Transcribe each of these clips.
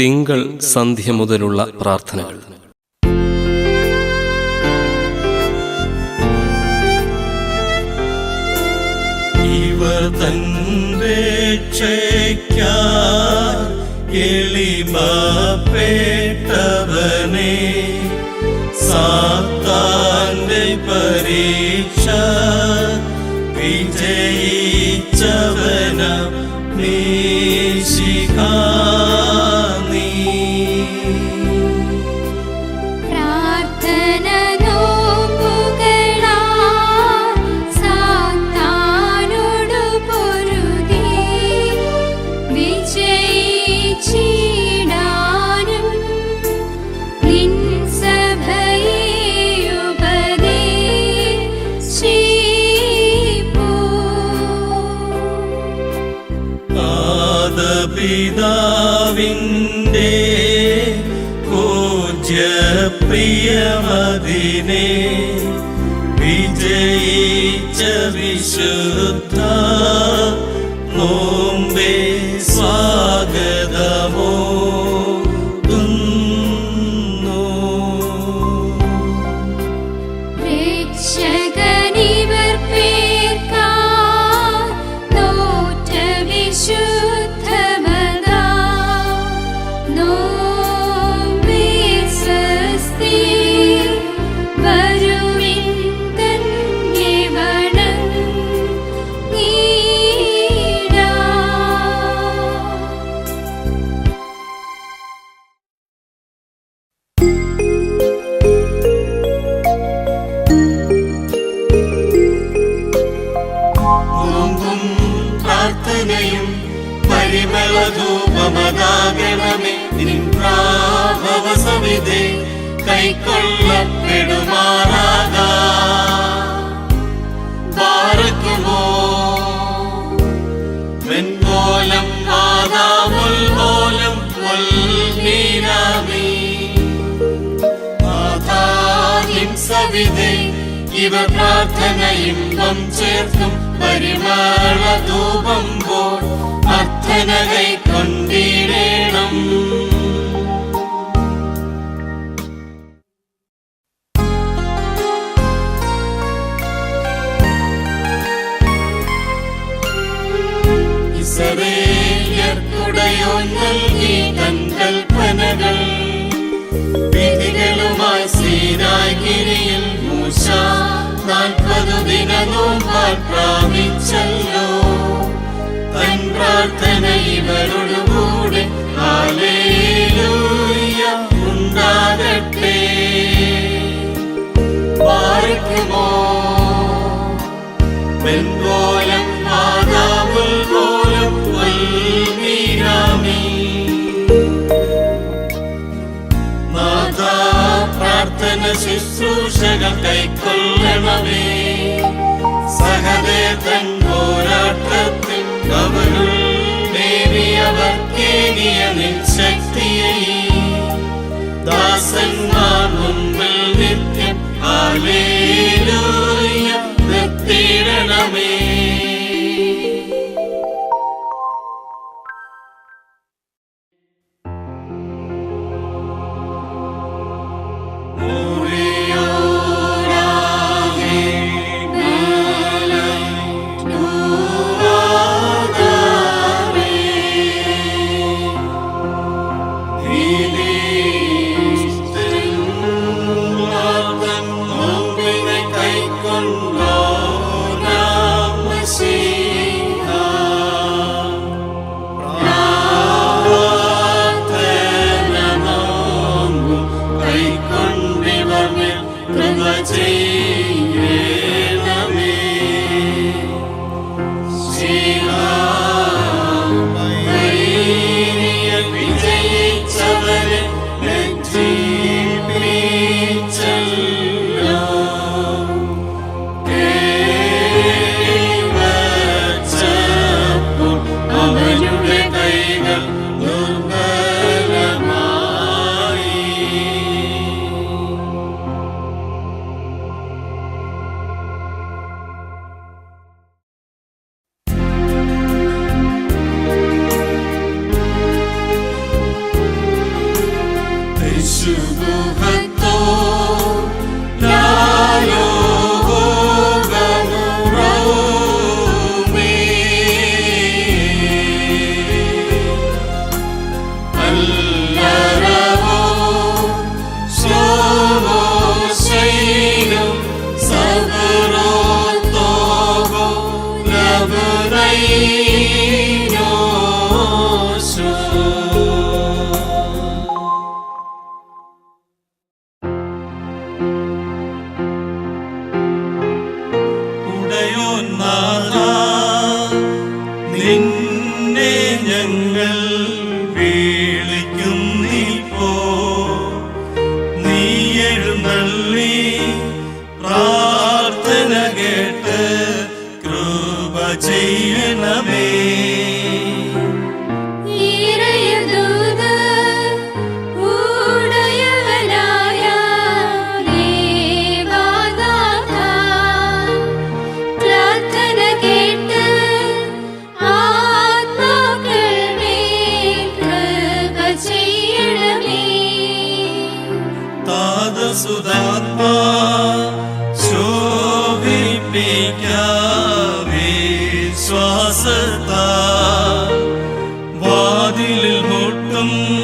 തിങ്കൾ സന്ധ്യ മുതലുള്ള പ്രാർത്ഥനകൾ. ഇവർ രക്ഷയ്ക്കായി എളിമപ്പെട്ടവനെ. സാത്താന്റെ പരീക്ഷ വിജയിച്ചവന നീ സവിധേ ഇവ പ്രാർത്ഥന ഇമ്പം ചേർക്കും പരിമള ധൂപം പോൽ അർത്ഥന കൈക്കൊണ്ടിടേണം പ്രാപിച്ചല്ലോ തൻ പ്രാർത്ഥന ഇവരോടുകൂടെ ഹാലേലൂയ ഉണ്ടാകട്ടെ പാർക്കുമോ വെൺപോലം ആദാമുൽ പോലം വൽമീനാമീ നാഥാ പ്രാർത്ഥന ശുശ്രൂഷകൾ കൈക്കൊള്ളണമേ സഹദേ തൻ പോരാട്ടത്തിൽ അവരുൾ നേരിയവർക്കേനിയ നിൻ ശക്തിയെ ദാസന്മാർ മുമ്പിൽ നിത്യം. ആലേലൂയ നിർത്തിയിടണമേ Om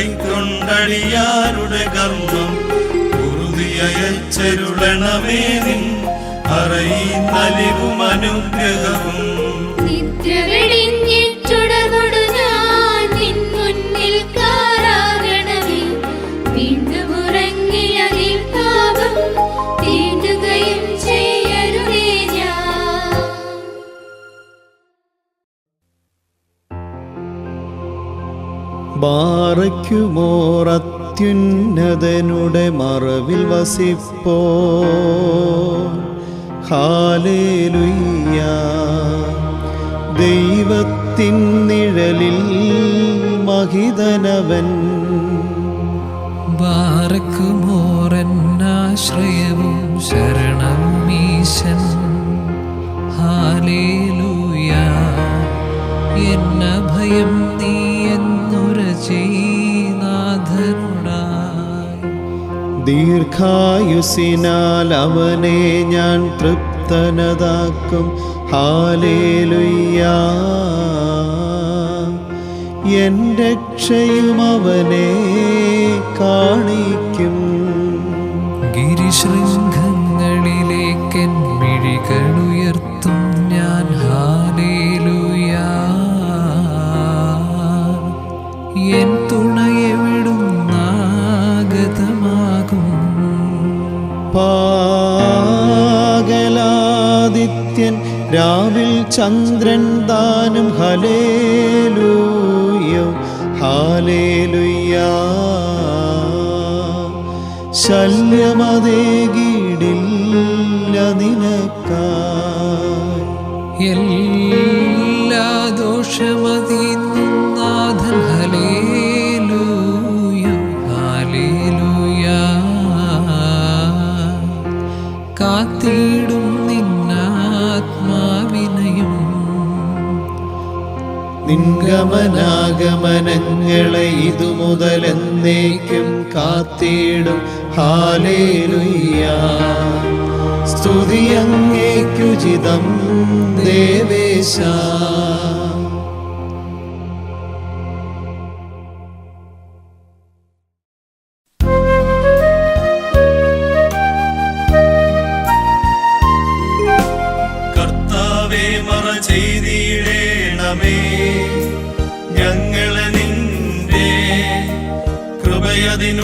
കൈക്കൊണ്ടടിയാരുടെ കർമ്മം. കുറുതിയച്ചരുളണമേ നിൻ അറിയുന്നലിവും അനുഗ്രഹവും. നിദ്ര ബാറയ്ക്കുമോറത്യുന്നതനുടെ മറവിൽ വസിപ്പോ. ഹാലേലുയ്യ. ദൈവത്തിൻ നിഴലിൽ മഹിതനവൻ. ബാറക്കുമോറന്നാശ്രയവും ശരണമീശൻ ഹാലേലൂയ എന്ന ഭയം നീ ദീർഘായുസിനാൽ അവനെ ഞാൻ തൃപ്തനതാക്കും. ഹാലേലുയ്യ. എൻ രക്ഷയും അവനെ കാണിക്കും. ഗിരിശൃംഖങ്ങളിലേക്കൻ മിഴികളുയർത്തും പാകലാദിത്യൻ രാവിൽ ചന്ദ്രൻ ദാനം ഹലേലൂയോ ഹാലേലുയ്യ ശല്യമതേകിടില്ല നിനക്കാ എല്ലാ ദോഷമതീന്നും നിൻഗമനാഗമനങ്ങളെ ഇതു മുതലെന്നേക്കും കാത്തിടും. ഹാലേലുയ്യ. സ്തുതി അങ്ങേക്കുചിതം ദേവേശ.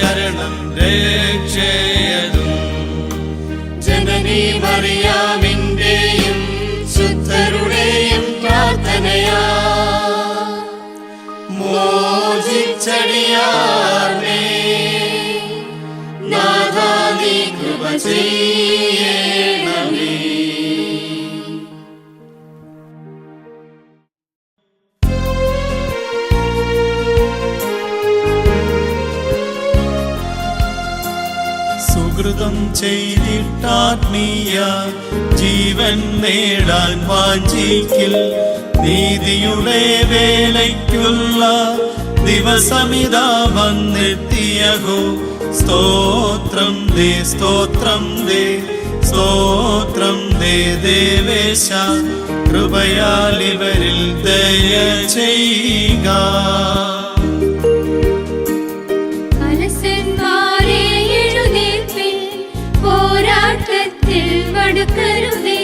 ശരണം രക്ഷയതും. ജനനി മറിയാമിന്റെയും ശുദ്ധരുടെയും പ്രാർത്ഥനയാ. മോചിച്ചടിയാർമേ നീ കൃപ ചെയ്യേ. ചെയ്തിട്ടാത്മീയ ജീവൻ നേടാൻ വാഞ്ചിക്കിൽ. നീതിയുടെ വേലയ്ക്കുള്ള ദിവസമിതാ വന്നെത്തിയഹോ. സ്തോത്രം ദേ സ്തോത്രം ദേ സ്തോത്രം ദേ ദേവേശ. കൃപയാൽ ഇവരിൽ ദയ ചെയ്യുക. പാടുക്കരുതേ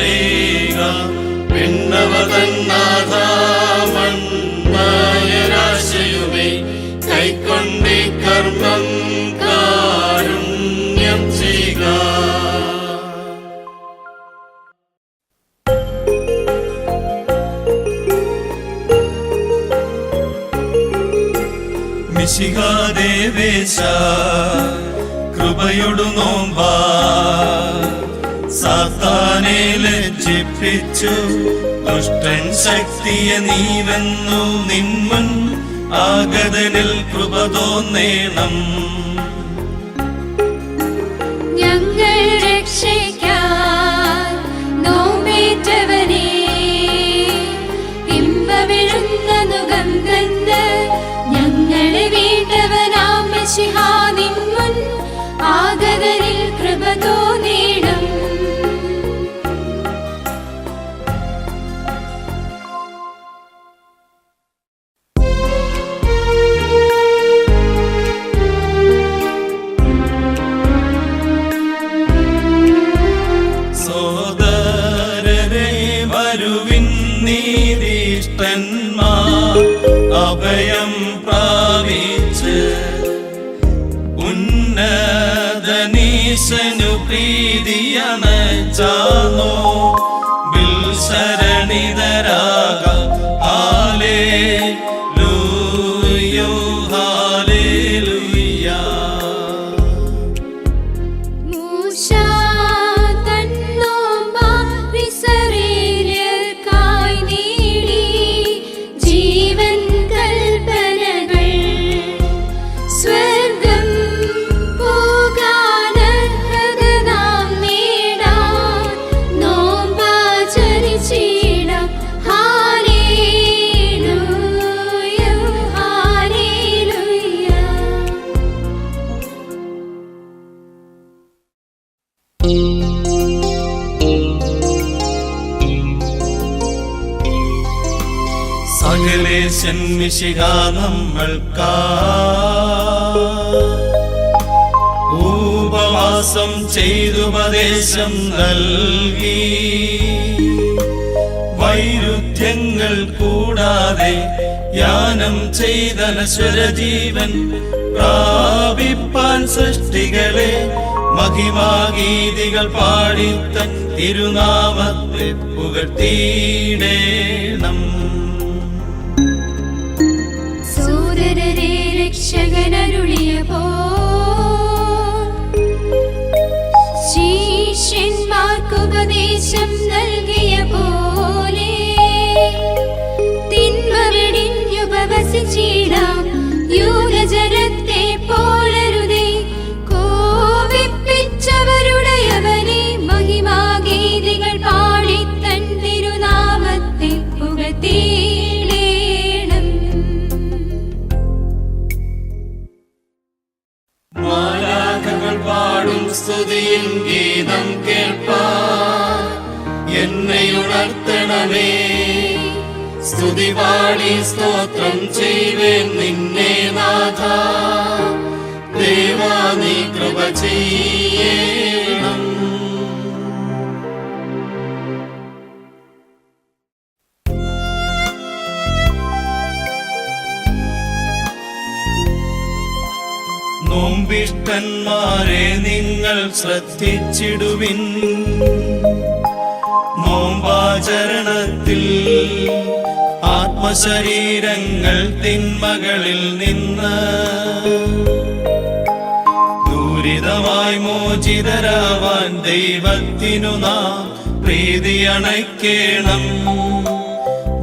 ചെയ്യുക പിന്നവതന്നാഥാമന്മയരാശയുമേ കൈക്കൊണ്ടിക്കർമ്മം കാരുണ്യം ചെയ്യുക. മിശികാദേവേശ കൃപയൊടു നോമ്പാ സാത്താനെ ലജ്ജിപ്പിച്ചു ദുഷ്ടൻ ശക്തിയെ നീവെന്നു നിന്മുൻ ആഗതനിൽ കൃപ തോന്നേണം. മിശിക നമ്മൾക്കാ. ഉപവാസം ചെയ്തുപദേശം നൽകി. വൈരുദ്ധ്യങ്ങൾ കൂടാതെ യാനം ചെയ്ത സ്വരജീവൻ പ്രാപിപ്പാൻ സൃഷ്ടികളെ മഹിമാഗീതികൾ പാടിത്തൻ തിരുനാമത്തെ പുകഴ്ത്തിയിടേണം. ശിഷ്യന്മാർക്കുപദേശം നൽകിയ പോലെ തിന്മ വെടിഞ്ഞുപവസിച്ചിടാം ആത്മശരീരങ്ങൾ തിന്മകളിൽ നിന്ന് ദൂരിതമായി മോചിതരാവാൻ ദൈവത്തിനു നാം പ്രീതി അണയ്ക്കേണം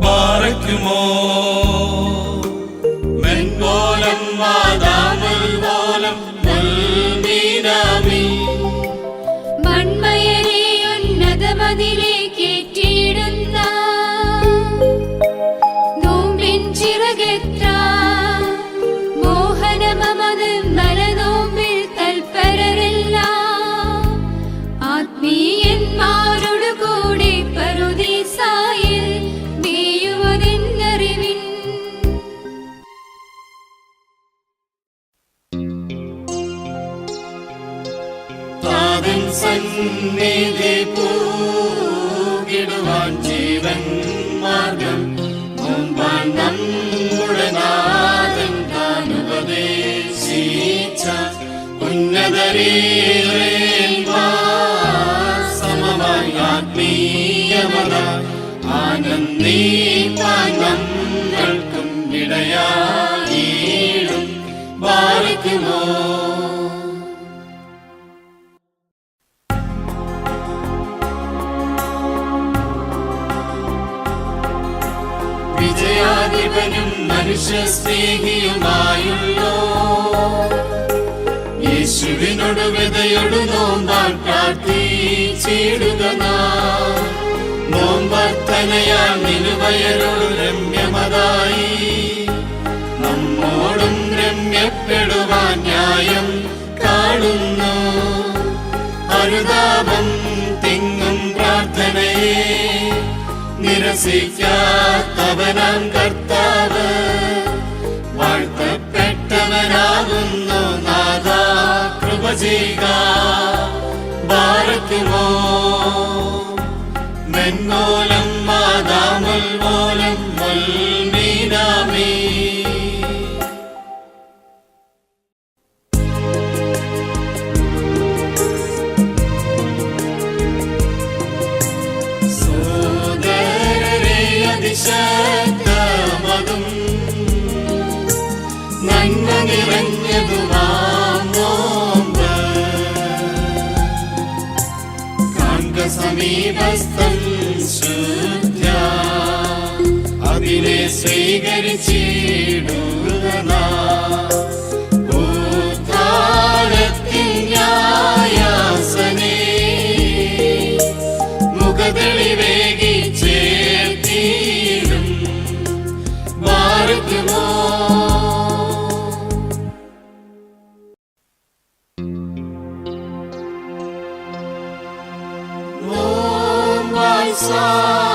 പാറയ്ക്കുമോ സന്നിധി പൂകിടുവാൻ ജീവൻ മാർഗം. മുമ്പാൻ നമ്മുടെ നാഥൻ താൻ ഉപദേശിച്ച ഉന്നതരേന്മാ സമമായി ആത്മീയമത ആനന്ദീപാൻ നമ്മൾക്കും ഇടയായിടും ബാധിക്കുമോ സ്നേഹിയുമായുള്ളോ യേശുവിനോട് വിതയൊടു നോമ്പാൻ പ്രാർത്ഥിച്ചിടുക നോമ്പർത്തനയാൽ നിലുവയരോട് രമ്യമതായി. നമ്മോടും രമ്യപ്പെടുവാൻ ന്യായം കാണുന്നു. അനുതാപം തിങ്ങും പ്രാർത്ഥനയെ. നിരസിക്കാത്തവനാം കർത്താവ്. വാഴ്ത്തപ്പെട്ടവനാകുന്നു നാഥ കൃപ ചെയ്യുക ഭാരത്തിമോ മെന്നോലം മാതാമുൽ മോലം മുൽമീനാമീ നന്മ നിറഞ്ഞതുമാം നോമ്പ് കാൺക സമീപസ്ഥം ശുദ്ധ അതിനെ സ്വീകരിച്ചിടുക മുഖതെളിവേകി ചേർത്തിടും. മാറുക്കുമോ sun.